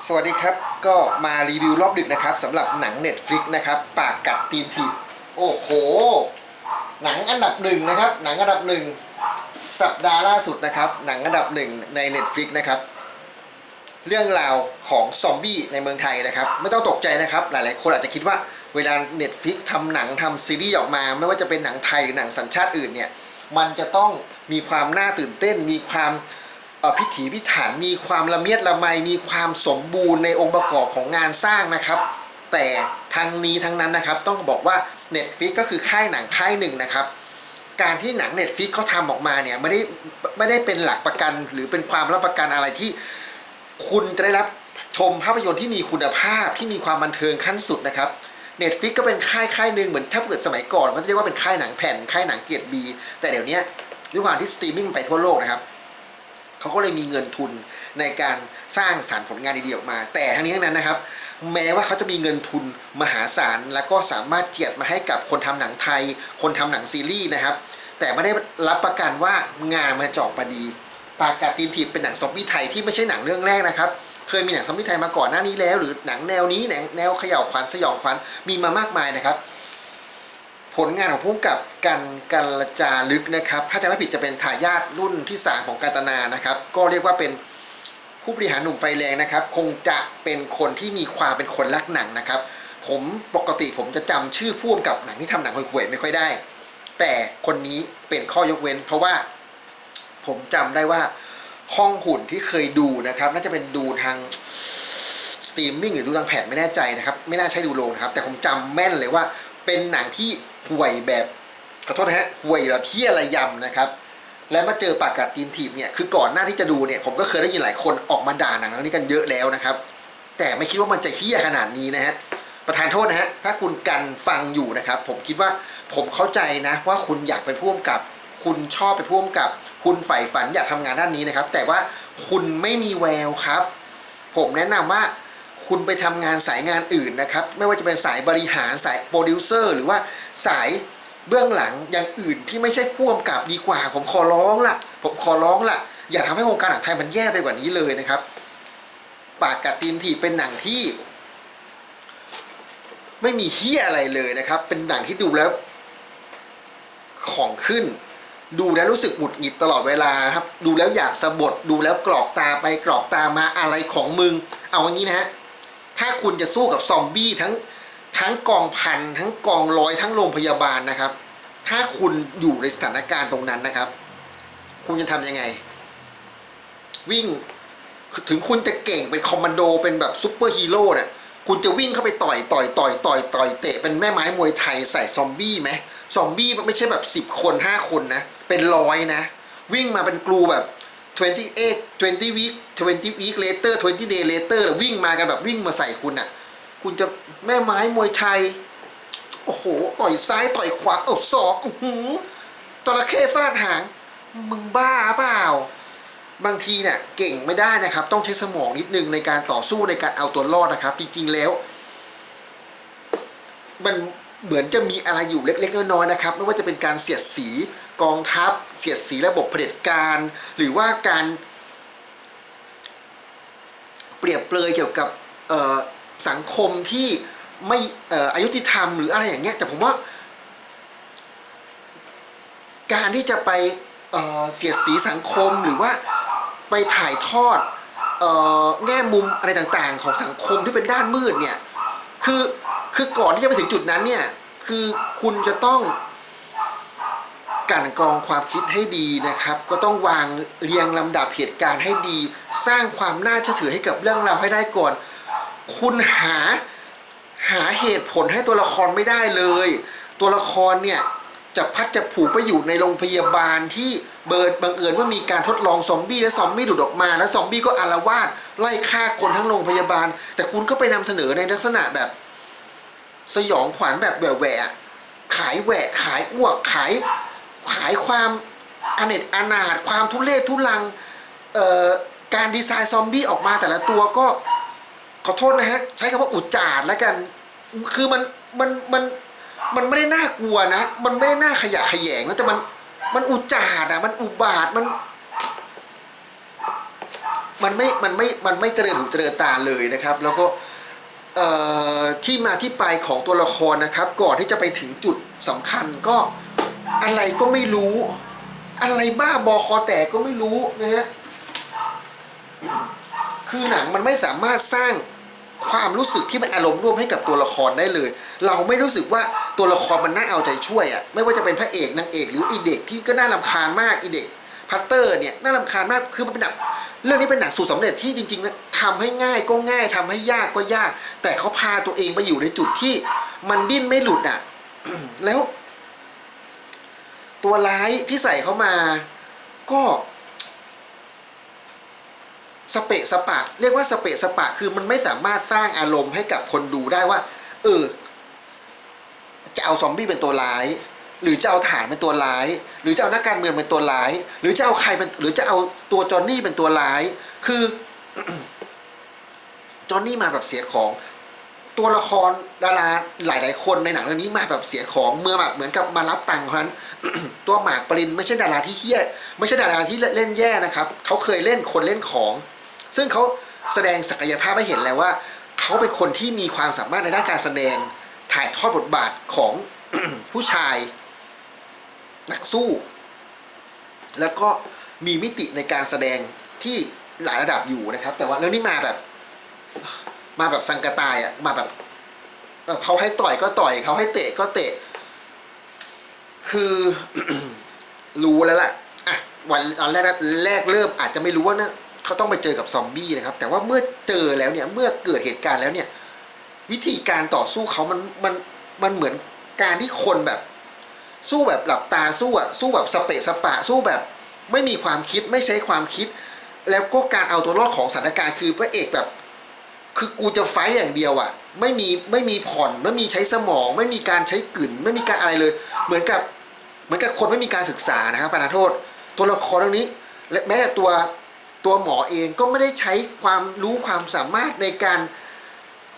สวัสดีครับก็มารีวิวรอบดึกนะครับสำหรับหนัง Netflix นะครับ ปากกัดตีนถีบโอ้โห หนังอันดับหนึ่งนะครับ หนังอันดับหนึ่งสัปดาห์ล่าสุดนะครับ หนังอันดับหนึ่งใน Netflix นะครับ เรื่องราวของซอมบี้ในเมืองไทยนะครับ ไม่ต้องตกใจนะครับ หลายๆ คนอาจจะคิดว่าเวลา Netflix ทำหนังทำซีรีส์ออกมา ไม่ว่าจะเป็นหนังไทยหรือหนังสัญชาติอื่นเนี่ยมันจะต้องมีความน่าตื่นเต้นมีความ พิถีพิถันมีความละเมียดละไมมีความสมบูรณ์ในองค์ประกอบของงานสร้างนะครับ แต่ทั้งนี้ทั้งนั้นนะครับ ต้องบอกว่า Netflix ก็คือค่ายหนังค่ายหนึ่งนะครับ การที่หนัง Netflix เขาทำออกมาเนี่ยไม่ได้ไม่ได้เป็นหลักประกันหรือเป็นความรับประกันอะไรที่คุณจะได้รับชมภาพยนตร์ที่มีคุณภาพที่มีความบันเทิงขั้นสุดนะครับ Netflix ก็เป็นค่ายค่ายหนึ่งเหมือนถ้าเกิดสมัยก่อนเขาจะเรียกว่าเป็นค่ายหนังแผ่นค่ายหนังเกียรติบีแต่เดี๋ยวนี้ด้วยความที่สตรีมมิ่งไปทั่วโลกนะครับ เขาก็เลยมีเงินทุนในการสร้างสารรค์ผลงานดีๆออกมา แต่ทั้งนี้ทั้งนั้นนะครับ แม้ว่าเขาจะมีเงินทุนมหาศาลแล้วก็สามารถเกียรติมาให้กับคนทำหนังไทย คนทำหนังซีรีส์นะครับ แต่ไม่ได้รับประกันว่างานมาเจาะประดีปากกาตีนถีบเป็นหนังซอมบี้ไทยที่ไม่ใช่หนังเรื่องแรกนะครับเคยมีหนังซอมบี้ไทยมาก่อนหน้านี้แล้ว หรือหนังแนวนี้หนังแนวเขย่าวขวัญสยองขวัญมีมามากมายนะครับ ผลงานของผู้กำกับกันกันจาลึกนะครับ ถ้าจำไม่ผิดจะเป็นทายาทรุ่นที่สามของกาตนานะครับ ก็เรียกว่าเป็นผู้บริหารหนุ่มไฟแรงนะครับ คงจะเป็นคนที่มีความเป็นคนรักหนังนะครับ ผมปกติผมจะจำชื่อผู้กำกับหนังที่ทำหนังห่วยๆไม่ค่อยได้ แต่คนนี้เป็นข้อยกเว้น เพราะว่าผมจำได้ว่าห้องหุ่นที่เคยดูนะครับ น่าจะเป็นดูทางสตรีมมิ่งหรือดูทางแผ่นไม่แน่ใจนะครับ ไม่น่าใช่ดูโรงนะครับ แต่ผมจำแม่นเลยว่าเป็นหนังที่ ห่วยแบบขอโทษนะฮะห่วยแบบเพี้ยระยำนะครับ และมาเจอปากกัดตีนถีบเนี่ยคือก่อนหน้าที่จะดูเนี่ยผมก็เคยได้ยินหลายคนออกมาด่าหนังเรื่องนี้กันเยอะแล้วนะครับ แต่ไม่คิดว่ามันจะเฮี้ยขนาดนี้นะฮะประธานโทษนะฮะถ้าคุณกันฟังอยู่นะครับ ผมคิดว่าผมเข้าใจนะว่าคุณอยากเป็นผู้กำกับ คุณชอบเป็นผู้กำกับ คุณใฝ่ฝันอยากทำงานด้านนี้นะครับ แต่ว่าคุณไม่มีแววครับ ผมแนะนำว่า คุณไปทำงานสายงานอื่นนะครับ ไม่ว่าจะเป็นสายบริหารสายโปรดิวเซอร์หรือว่าสายเบื้องหลังอย่างอื่นที่ไม่ใช่พ่วงกับดีกว่า ผมขอร้องละผมขอร้องละอย่าทำให้วงการหนังไทยมันแย่ไปกว่านี้เลยนะครับ ปากกัดตีนถีเป็นหนังที่ ไม่มีเฮี้ยอะไรเลยนะครับ เป็นหนังที่ดูแล้ว ของขึ้น ดูแล้วรู้สึกหงุดหงิดตลอดเวลาครับ ดูแล้วอยากสะบดดูแล้วกรอกตาไปกรอกตามาอะไรของมึง เอาอย่างนี้นะฮะ ถ้าคุณจะสู้กับซอมบี้ทั้งทั้งกองพันทั้งกองร้อยทั้งโรงพยาบาลนะครับ ถ้าคุณอยู่ในสถานการณ์ตรงนั้นนะครับ คุณจะทำยังไง วิ่งถึงคุณจะเก่งเป็นคอมมานโดเป็นแบบซูเปอร์ฮีโร่เนี่ยคุณจะวิ่งเข้าไปต่อยต่อยต่อยต่อยต่อยเตะเป็นแม่ไม้มวยไทยใส่ซอมบี้ไหมซอมบี้มันไม่ใช่แบบสิบคนห้าคนนะ เป็นร้อยนะ วิ่งมาเป็นกลูแบบ 28 20 week 20 week later 20 day later ววิ่งมากันแบบวิ่งมาใส่คุณอะ คุณจะแม่ไม้มวยไทย โอ้โห ต่อยซ้ายต่อยขวาเอ้าศอกอื้อหือจระเข้ฟาดหาง มึงบ้าเปล่า บางทีเนี่ยเก่งไม่ได้นะครับ ต้องใช้สมองนิดนึงในการต่อสู้ในการเอาตัวรอดนะครับ จริงๆแล้ว มันเหมือนจะมีอะไรอยู่เล็กๆน้อยๆนะครับ ไม่ว่าจะเป็นการเสียดสี กองทัพ เสียดสีระบบเผด็จการ หรือว่าการเปรียบเปรยเกี่ยวกับสังคมที่ไม่อายุติธรรมหรืออะไรอย่างเงี้ยแต่ผมว่า การที่จะไปเเสียดสีสังคมหรือว่าไปถ่ายทอดออแง่มุมอะไรต่างๆ ของสังคมที่เป็นด้านมืดเนี่ยคือคือก่อนที่จะไปถึงจุดนั้นเนี่ยคือคุณจะต้อง กันกรองความคิดให้ดีนะครับ ก็ต้องวางเรียงลำดับเหตุการณ์ให้ดี สร้างความน่าเชื่อถือให้กับเรื่องราวให้ได้ก่อน คุณหาหาเหตุผลให้ตัวละครไม่ได้เลย ตัวละครเนี่ยจะพัดจะผูกไปอยู่ในโรงพยาบาลที่เบิดบังเอิญว่ามีการทดลองซอมบี้และซอมบี้หลุดออกมา แล้วซอมบี้ก็อารวาสไล่ฆ่าคนทั้งโรงพยาบาล แต่คุณก็ไปนำเสนอในลักษณะแบบ สยองขวัญแบบแหวะขายแหวะขายอ้วกขาย ขายความอเนจอนาถความทุเรศทุลังการดีไซน์ซอมบี้ออกมาแต่ละตัวก็ขอโทษนะฮะ ใช้คำว่าอุจจาดแล้วกัน คือมันมันมันมันไม่ได้น่ากลัวนะ มันไม่ได้น่าขยะแขยงนะแต่มันมันอุจจาดอะมันอุบาทมัน มันไม่มันไม่มันไม่เจริญหูเจริญตาเลยนะครับ แล้วก็ที่มาที่ไปของตัวละครนะครับ ก่อนที่จะไปถึงจุดสำคัญก็ อะไรก็ไม่รู้ อะไรบ้าบอคอแตกก็ไม่รู้นะฮะคือหนังมันไม่สามารถสร้างความรู้สึกที่มันอารมณ์ร่วมให้กับตัวละครได้เลย เราไม่รู้สึกว่าตัวละครมันน่าเอาใจช่วยอะ่ะ ไม่ว่าจะเป็นพระเอกนางเอกหรืออีเด็กที่ก็น่ารำคาญมากอีเด็กพัตเตอร์เนี่ยน่ารำคาญมากคือมันเป็นหนังเรื่องนี้เป็นหนังสูตรสำเร็จที่จริงๆนะทำให้ง่ายก็ง่ายทำให้ยากก็ยาก แต่เขาพาตัวเองไปอยู่ในจุดที่มันดิ้นไม่หลุดอะ แล้ว ตัวร้ายที่ใส่เข้ามา ก็สเปะสปะ เรียกว่าสเปะสปะคือมันไม่สามารถสร้างอารมณ์ให้กับคนดูได้ว่า เออ จะเอาซอมบี้เป็นตัวร้าย หรือจะเอาฐานเป็นตัวร้าย หรือจะเอานักการเมืองเป็นตัวร้าย หรือจะเอาใครเป็นหรือจะเอาตัวจอห์นนี่เป็นตัวร้าย คือจอห์นนี่มาแบบเสียของ ตัวละครดาราหลาย ๆ คนในหนังเรื่องนี้มาแบบเสียของเมื่อแบบเหมือนกับมารับตังค์เพราะนั้น ตัวหมากปรินไม่ใช่ดาราที่เฮี้ยไม่ใช่ดาราที่เล่นแย่นะครับเขาเคยเล่นคนเล่นของ ซึ่งเขาแสดงศักยภาพให้เห็นแล้วว่าเขาเป็นคนที่มีความสามารถในด้านการแสดงถ่ายทอดบทบาทของผู้ชาย นักสู้ แล้วก็มีมิติในการแสดงที่หลายระดับอยู่นะครับ แต่ว่าแล้วนี่มาแบบ มาแบบสังกตายอะมาแบบเอ่อเขาให้ต่อยก็ต่อยเขาให้เตะก็เตะ คือรู้แล้วล่ะอะวันตอนแรกแรกเริ่มอาจจะไม่รู้ว่านะเขาต้องไปเจอกับซอมบี้นะครับ แต่ว่าเมื่อเจอแล้วเนี่ย เมื่อเกิดเหตุการณ์แล้วเนี่ย วิธีการต่อสู้เขามันมันมันเหมือนการที่คนแบบ สู้แบบหลับตาสู้อะสู้แบบสเปะสปะ สู้แบบ ไม่มีความคิดไม่ใช้ความคิด แล้วก็การเอาตัวรอดของสถานการณ์คือพระเอกแบบ คือกูจะไฟอย่างเดียวอะ่ะไม่มีไม่มีผ่อนไม่มีใช้สมอง ไม่มีการใช้กลืนไม่มีการอะไรเลย เหมือนกับเหมือนกับคนไม่มีการศึกษานะครับปานาโทษ ตัวละครเรื่องนี้ และแม้แต่ตัวตัวหมอเองก็ไม่ได้ใช้ความรู้ความสามารถในการ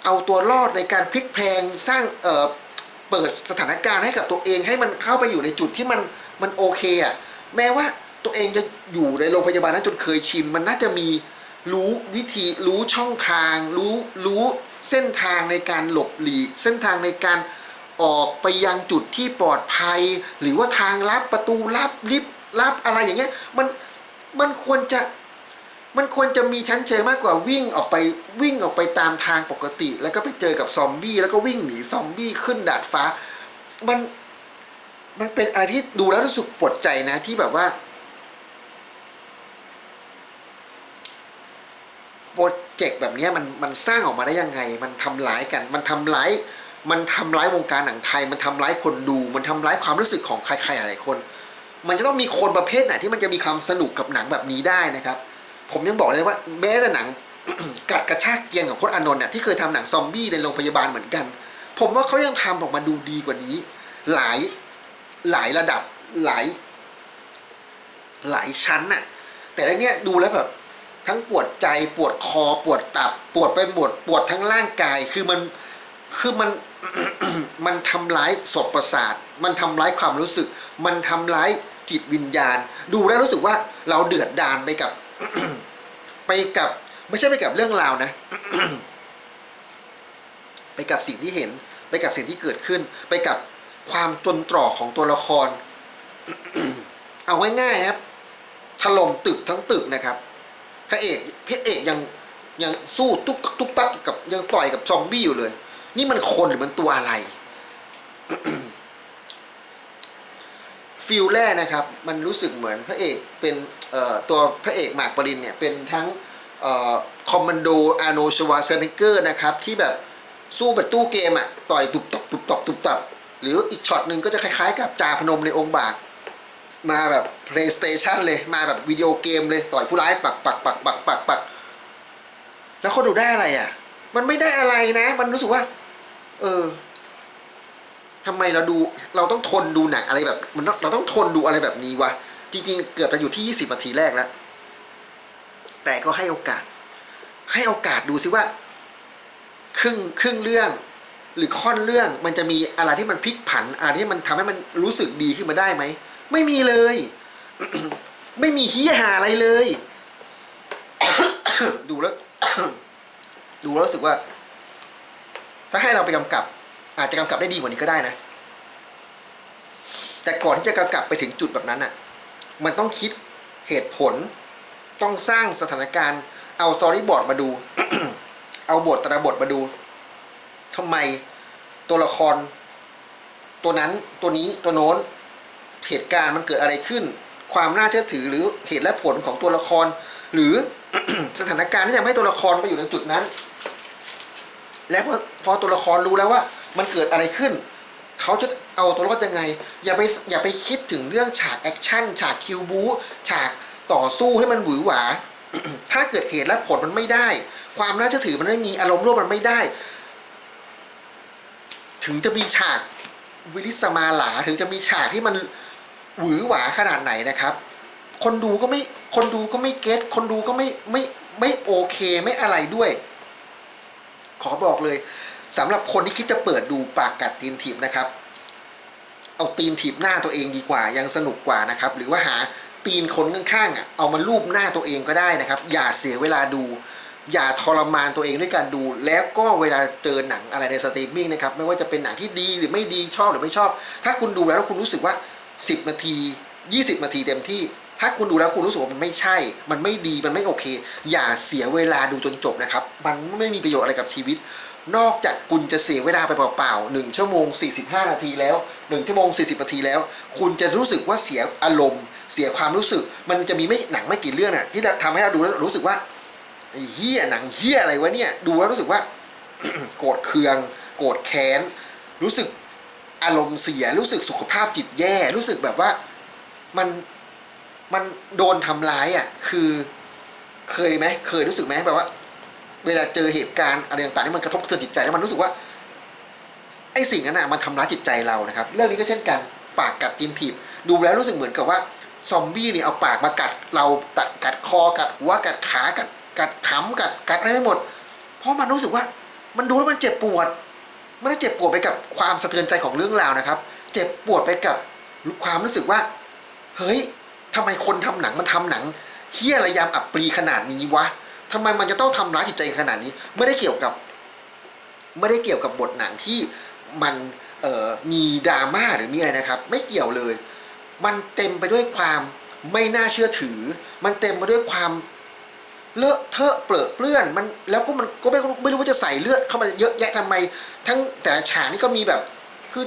เอาตัวรอดในการพลิกแพลงสร้างเอ่อเปิดสถานการณ์ให้กับตัวเองให้มันเข้าไปอยู่ในจุดที่มันมันโอเคอะ่ะแม้ว่าตัวเองจะอยู่ในโรงพยาบาลนั้นจนเคยชินมันน่าจะมี รู้วิธีรู้ช่องทาง รู้รู้เส้นทางในการหลบหลีก เส้นทางในการออกไปยังจุดที่ปลอดภัย หรือว่าทางลับประตูลับลิฟต์ลับอะไรอย่างเงี้ยมันมันควรจะมันควรจะมีชั้นเชิงมากกว่าวิ่งออกไปวิ่งออกไปตามทางปกติ แล้วก็ไปเจอกับซอมบี้แล้วก็วิ่งหนีซอมบี้ขึ้นดาดฟ้า มันมันเป็นอะไรที่ดูแล้วรู้สึกปวดใจนะที่แบบว่า โปรเจกต์แบบนี้มันมันสร้างออกมาได้ยังไง มันทำร้ายกัน มันทำร้าย มันทำร้ายวงการหนังไทย มันทำร้ายคนดู มันทำร้ายความรู้สึกของใครๆหลายคน มันจะต้องมีคนประเภทไหนที่มันจะมีความสนุกกับหนังแบบนี้ได้นะครับ ผมยังบอกเลยว่าแม้แต่หนังกัดกระชากเกียนของพจน์อานนท์เนี่ยที่เคยทำหนังซอมบี้ในโรงพยาบาลเหมือนกัน ผมว่าเขายังทำออกมาดูดีกว่านี้ หลายหลายระดับหลาย หลายชั้นน่ะ แต่อันเนี้ยดูแล้วแบบ ทั้งปวดใจปวดคอปวดตับ ปวดไปหมดปวดทั้งร่างกายคือมันคือมันมันทำร้ายสดประสาท มันทำร้ายความรู้สึก มันทำร้ายจิตวิญญาณ ดูแล้วรู้สึกว่าเราเดือดดานไปกับ ไปกับ ไม่ใช่ไปกับเรื่องราวนะ ไปกับสิ่งที่เห็น ไปกับสิ่งที่เกิดขึ้น ไปกับความจนตรอกของตัวละคร เอาง่ายๆนะครับถล่มตึกทั้งตึกนะครับ พระเอกพระเอกยังยังสู้ตุกตักตุ๊กตักกับยังต่อยกับซอมบี้อยู่เลย นี่มันคนหรือมันตัวอะไรฟิลแรกนะครับ มันรู้สึกเหมือนพระเอกเป็นตัวพระเอกหมากปรินเนี่ยเป็นทั้งคอมมานโดอาโนชวาเซนเกอร์นะครับ ที่แบบสู้แบบตู้เกมอะต่อยตุบตับตุบตับตุบตับ หรืออีกช็อตหนึ่งก็จะคล้ายๆ กับจาพนมในองค์บาก มาแบบ PlayStation เลยมาแบบวิดีโอเกมเลยต่อยผู้ร้ายปักปักปักปักปักปักแล้วคนดูได้อะไรอะ มันไม่ได้อะไรนะ มันรู้สึกว่า เออทำไมเราดูเราต้องทนดูหนังอะไรแบบมันเราต้องทนดูอะไรแบบนี้วะจริง ๆ เกือบจะอยู่ที่20นาทีแรกแล้ว แต่ก็ให้โอกาส ให้โอกาสดูซิว่า ครึ่งครึ่งเรื่อง หรือค่อนเรื่องมันจะมีอะไรที่มันพลิกผันอะไรที่มันทำให้มันรู้สึกดีขึ้นมาได้ไหม ไม่มีเลย ไม่มีเฮียหาอะไรเลย ดูแล้ว ดูแล้วรู้สึกว่า ถ้าให้เราไปกำกับ อาจจะกำกับได้ดีกว่านี้ก็ได้นะ แต่ก่อนที่จะกำกับไปถึงจุดแบบนั้นอะ มันต้องคิดเหตุผล ต้องสร้างสถานการณ์ เอาสตอรี่บอร์ดมาดู เอาบทแต่ละบทมาดูทำไมตัวละคร ตัวนั้นตัวนี้ตัวโน้น เหตุการณ์มันเกิดอะไรขึ้น ความน่าเชื่อถือหรือเหตุและผลของตัวละคร หรือสถานการณ์ที่ทำให้ตัวละครไปอยู่ในจุดนั้น และพอพอตัวละครรู้แล้วว่า มันเกิดอะไรขึ้น เขาจะเอาตัวรอดยังไง อย่าไปอย่าไปคิดถึงเรื่องฉากแอคชั่นฉากคิวบูฉากต่อสู้ให้มันหวือหวา ถ้าเกิดเหตุและผลมันไม่ได้ ความน่าเชื่อถือมันไม่มีอารมณ์ร่วมมันไม่ได้ ถึงจะมีฉากวิลิสมาหลาถึงจะมีฉากที่มัน หวือหวาขนาดไหนนะครับ คนดูก็ไม่คนดูก็ไม่เก็ตคนดูก็ไม่ไม่ไม่โอเคไม่อะไรด้วย ขอบอกเลยสำหรับคนที่คิดจะเปิดดูปากกัดตีนถีบนะครับ เอาตีนถีบหน้าตัวเองดีกว่า ยังสนุกกว่านะครับ หรือว่าหาตีนคนข้างๆอะเอามาลูบหน้าตัวเองก็ได้นะครับ อย่าเสียเวลาดู อย่าทรมานตัวเองด้วยการดู แล้วก็เวลาเจอหนังอะไรในสตรีมมิ่งนะครับ ไม่ว่าจะเป็นหนังที่ดีหรือไม่ดีชอบหรือไม่ชอบ ถ้าคุณดูแล้วคุณรู้สึกว่า 10 นาที 20 นาทีเต็มที่ ถ้าคุณดูแล้วคุณรู้สึกว่ามันไม่ใช่ มันไม่ดีมันไม่โอเค อย่าเสียเวลาดูจนจบนะครับ มันไม่มีประโยชน์อะไรกับชีวิต นอกจากคุณจะเสียเวลาไปเปล่าๆ1ชั่วโมง 45 นาทีแล้ว1ชั่วโมง 40 นาทีแล้ว คุณจะรู้สึกว่าเสียอารมณ์ เสียความรู้สึก มันจะมีไม่หนังไม่กี่เรื่องน่ะที่ทำให้เราดูแล้วรู้สึกว่าเฮียหนังเฮียอะไรวะเนี่ยดูแล้วรู้สึกว่าโกรธเคือง โกรธแค้น รู้สึก อารมณ์เสียรู้สึกสุขภาพจิตแย่รู้สึกแบบว่ามันมันโดนทำร้ายอะคือเคยไหมเคยรู้สึกไหมแบบว่า เวลาเจอเหตุการณ์อะไรต่างๆที่มันกระทบกระเทือนจิตใจแล้วมันรู้สึกว่าไอ้สิ่งนั้นอะมันทำร้ายจิตใจเรานะครับ เรื่องนี้ก็เช่นกันปากกัดตีนถีบดูแล้วรู้สึกเหมือนกับว่าซอมบี้เนี่ยเอาปากมากัดเราตัดกัดคอกัดหัวกัดขากัดกัดขำกัดกัดอะไรไปหมด เพราะมันรู้สึกว่ามันดูแล้วมันเจ็บปวด ไม่ได้เจ็บปวดไปกับความสะเทือนใจของเรื่องราวนะครับ เจ็บปวดไปกับความรู้สึกว่า เฮ้ยทำไมคนทำหนังมันทำหนังเฮี้ยระยำอับปรีขนาดนี้วะทำไมมันจะต้องทำร้ายจิตใจขนาดนี้ ไม่ได้เกี่ยวกับ ไม่ได้เกี่ยวกับบทหนังที่มันมีดราม่าหรือมีอะไรนะครับ ไม่เกี่ยวเลย มันเต็มไปด้วยความไม่น่าเชื่อถือ มันเต็มไปด้วยความ เลอะเทอะเปรอะเปื้อนมันแล้วก็มันก็ไม่รู้ไม่รู้ว่าจะใส่เลือดเข้ามาเยอะแยะทำไม ทั้งแต่ละฉากนี่ก็มีแบบคือ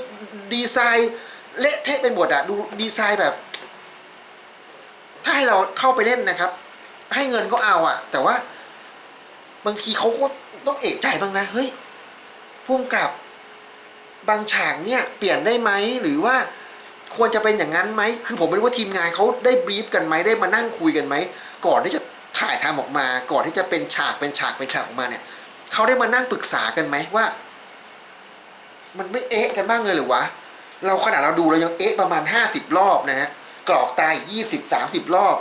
ดีไซน์เละเทะไปหมดอะดูดีไซน์แบบ ถ้าให้เราเข้าไปเล่นนะครับ ให้เงินก็เอาอะแต่ว่า บางทีเขาก็ต้องเอกใจบ้างนะเฮ้ยพุ่มกับบางฉากเนี่ย เปลี่ยนได้ไหมหรือว่าควรจะเป็นอย่างนั้นไหมคือผมไม่รู้ว่าทีมงานเขาได้บรีฟกันไหมได้มานั่งคุยกันไหมก่อนที่จะ ถ่ายทำออกมา ก่อนที่จะเป็นฉากเป็นฉากเป็นฉากออกมาเนี่ยเขาได้มานั่งปรึกษากันไหมว่า มันไม่เอ๊ะกันบ้างเลยหรือวะเราขนาดเราดูเรายังเอ๊ะประมาณห้าสิบรอบนะฮะกรอกตายี่สิบสามสิบรอบ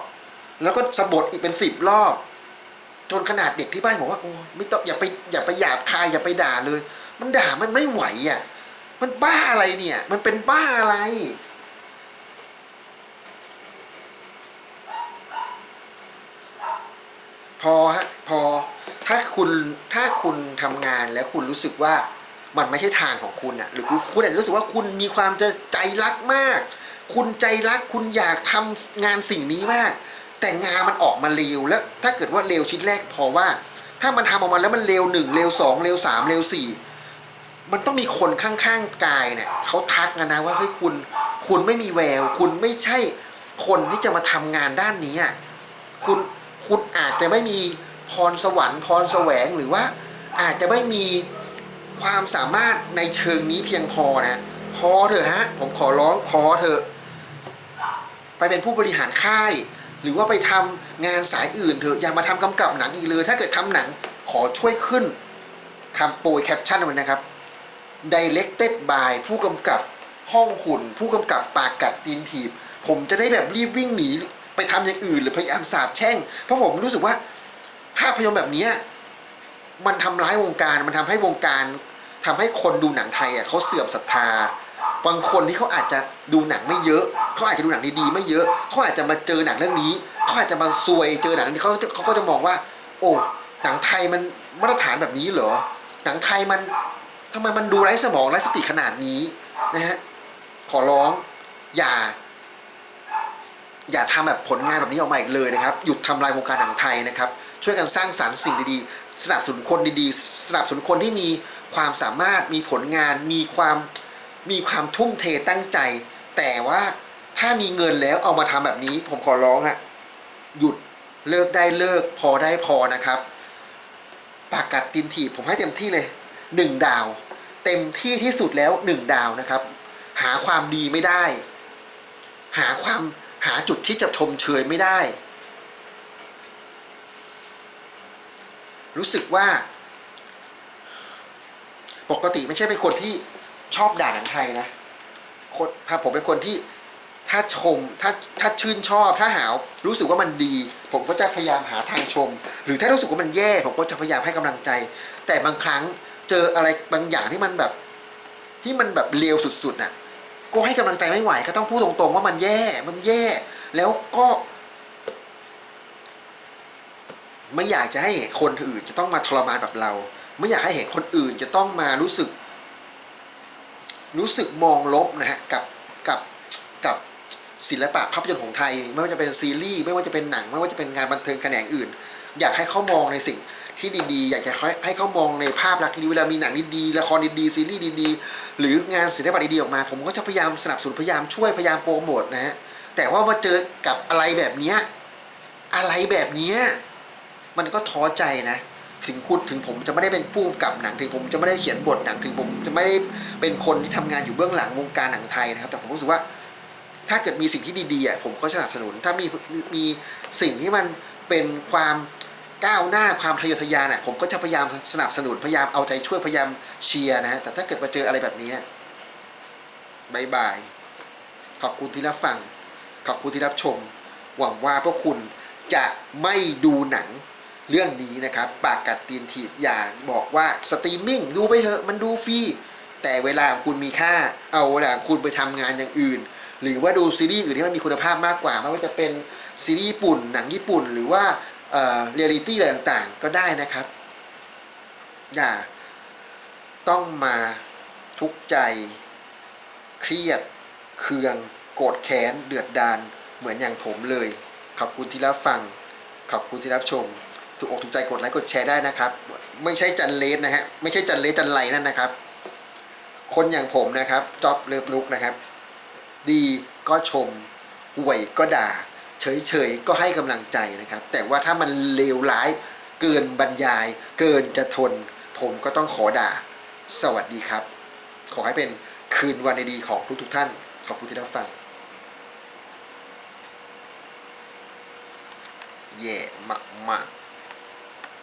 แล้วก็สะบดอีกเป็นสิบรอบ จนขนาดเด็กที่บ้านบอกว่าโอ้ไม่ต้องอย่าไปอย่าไปหยาบคายอย่าไปด่าเลย มันด่ามันไม่ไหวอะมันบ้าอะไรเนี่ย มันเป็นบ้าอะไร อฮะพอถ้าคุณถ้าคุณทำงานแล้วคุณรู้สึกว่ามันไม่ใช่ทางของคุณอะหรือคุณคุณอาจจะรู้สึกว่าคุณมีความจะใจรักมาก คุณใจรักคุณอยากทำงานสิ่งนี้มาก แต่งานมันออกมาเร็วแล้ว ถ้าเกิดว่าเร็วชิ้นแรกพอว่า ถ้ามันทำออกมาแล้วมันเร็วหนึ่งเร็วสองเร็วสามเร็วสี่มันต้องมีคนข้างๆกายเนี่ยเขาทักนะนะว่าเฮ้ยคุณ คุณไม่มีแวว คุณไม่ใช่คนที่จะมาทำงานด้านนี้อะคุณ คุณอาจจะไม่มีพรสวรรค์พรแสวงหรือว่าอาจจะไม่มีความสามารถในเชิงนี้เพียงพอนะพอเถอะฮะ ผมขอร้องพอเถอะ ไปเป็นผู้บริหารค่าย หรือว่าไปทำงานสายอื่นเถอะอย่ามาทำกำกับหนังอีกเลย ถ้าเกิดทำหนังขอช่วยขึ้นคำโปรยแคปชั่นไว้นะครับ directed by ผู้กำกับห้องหุ่น ผู้กำกับปากกัดตีนถีบ ผมจะได้แบบรีบวิ่งหนี ไปทำอย่างอื่นหรือพยายามสาบแช่ง เพราะผมรู้สึกว่าภาพยนตร์แบบนี้มันทำร้ายวงการมันทำให้วงการทำให้คนดูหนังไทยอะเขาเสื่อมศรัทธาบางคนที่เขาอาจจะดูหนังไม่เยอะ เขาอาจจะดูหนังดีๆไม่เยอะ เขาอาจจะมาเจอหนังเรื่องนี้ เขาอาจจะมาซวยเจอหนังที่เขาเขาก็จะมองว่า โอ้หนังไทยมันมาตรฐานแบบนี้เหรอ หนังไทยมันทำไมมันดูไร้สมองไร้สติขนาดนี้นะฮะขอร้องอย่า อย่าทำแบบผลงานแบบนี้ออกมาอีกเลยนะครับ หยุดทำลายวงการหนังไทยนะครับ ช่วยกันสร้างสรรค์สิ่งดีๆ สนับสนุนคนดีๆ สนับสนุนคนที่มีความสามารถมีผลงาน มีความมีความทุ่มเทตั้งใจ แต่ว่าถ้ามีเงินแล้วเอามาทำแบบนี้ ผมขอร้องฮะหยุดเลิกได้เลิกพอได้พอนะครับ ปากกัดตินถีบผมให้เต็มที่เลยหนึ่งดาว เต็มที่ที่สุดแล้วหนึ่งดาวนะครับ หาความดีไม่ได้ หาความ หาจุดที่จะชมเชยไม่ได้ รู้สึกว่า ปกติไม่ใช่เป็นคนที่ชอบด่าหนังไทยนะคนถ้าผมเป็นคนที่ถ้าชมถ้าถ้าชื่นชอบถ้าหารู้สึกว่ามันดี ผมก็จะพยายามหาทางชม หรือถ้ารู้สึกว่ามันแย่ ผมก็จะพยายามให้กำลังใจ แต่บางครั้งเจออะไรบางอย่างที่มันแบบ ที่มันแบบเลวสุดๆน่ะ ก็ให้กำลังใจไม่ไหวก็ต้องพูดตรงๆว่ามันแย่ มันแย่ แล้วก็ ไม่อยากจะให้คนอื่นจะต้องมาทรมานแบบเรา ไม่อยากให้เห็นคนอื่นจะต้องมารู้สึก รู้สึกมองลบนะฮะกับกับกับศิลปะภาพยนตร์ของไทย ไม่ว่าจะเป็นซีรีส์ไม่ว่าจะเป็นหนัง ไม่ว่าจะเป็นงานบันเทิงแขนงอื่น อยากให้เขามองในสิ่ง ที่ดีๆ อยากจะให้ให้เขามองในภาพลักษณ์ดีเวลามีหนังดีๆละครดีๆซีรีส์ดีๆ หรืองานศิลปะดีๆออกมา ผมก็จะพยายามสนับสนุนพยายามช่วยพยายามโปรโมทนะฮะแต่ว่ามาเจอกับอะไรแบบเนี้ยอะไรแบบเนี้ยมันก็ท้อใจนะถึงคุณถึงผมจะไม่ได้เป็นผู้กำกับหนังถึงผมจะไม่ได้เขียนบทหนังถึงผมจะไม่ได้เป็นคนที่ทำงานอยู่เบื้องหลังวงการหนังไทยนะครับ แต่ผมรู้สึกว่า ถ้าเกิดมีสิ่งที่ดีๆอะผมก็สนับสนุน ถ้ามีมีสิ่งที่มันเป็นความ ก้าวหน้าความทะเยอทะยานอะผมก็จะพยายามสนับสนุนพยายามเอาใจช่วยพยายามเชียร์นะฮะแต่ถ้าเกิดมาเจออะไรแบบนี้เนี่ยบายบาย ขอบคุณที่รับฟัง ขอบคุณที่รับชม หวังว่าพวกคุณจะไม่ดูหนังเรื่องนี้นะครับ ปากกัดตีนถีบอย่าบอกว่าสตรีมมิ่งดูไปเถอะมันดูฟรีแต่เวลาคุณมีค่าเอาเวลาคุณไปทำงานอย่างอื่น หรือว่าดูซีรีส์อื่นที่มันมีคุณภาพมากกว่าไม่ว่าจะเป็นซีรีส์ญี่ปุ่น หนังญี่ปุ่น หรือว่า เรียลิตี้อะไรต่างๆ ก็ได้นะครับ อย่าต้องมาทุกข์ใจ เครียด เคือง โกรธแค้น เดือดดานเหมือนอย่างผมเลย ขอบคุณที่รับฟัง ขอบคุณที่รับชม ถูกอกถูกใจกดไลค์กดแชร์ได้นะครับ ไม่ใช่จันเลสนะฮะ ไม่ใช่จันเลสจันไรนั่นนะครับ คนอย่างผมนะครับจ็อบเลิฟลุกนะครับ ดีก็ชมห่วยก็ด่า เฉยๆก็ให้กำลังใจนะครับ แต่ว่าถ้ามันเลวร้ายเกินบรรยาย เกินจะทน ผมก็ต้องขอด่า สวัสดีครับ ขอให้เป็นคืนวันดีของทุกๆท่าน ขอบคุณที่รับฟังแย่มากๆ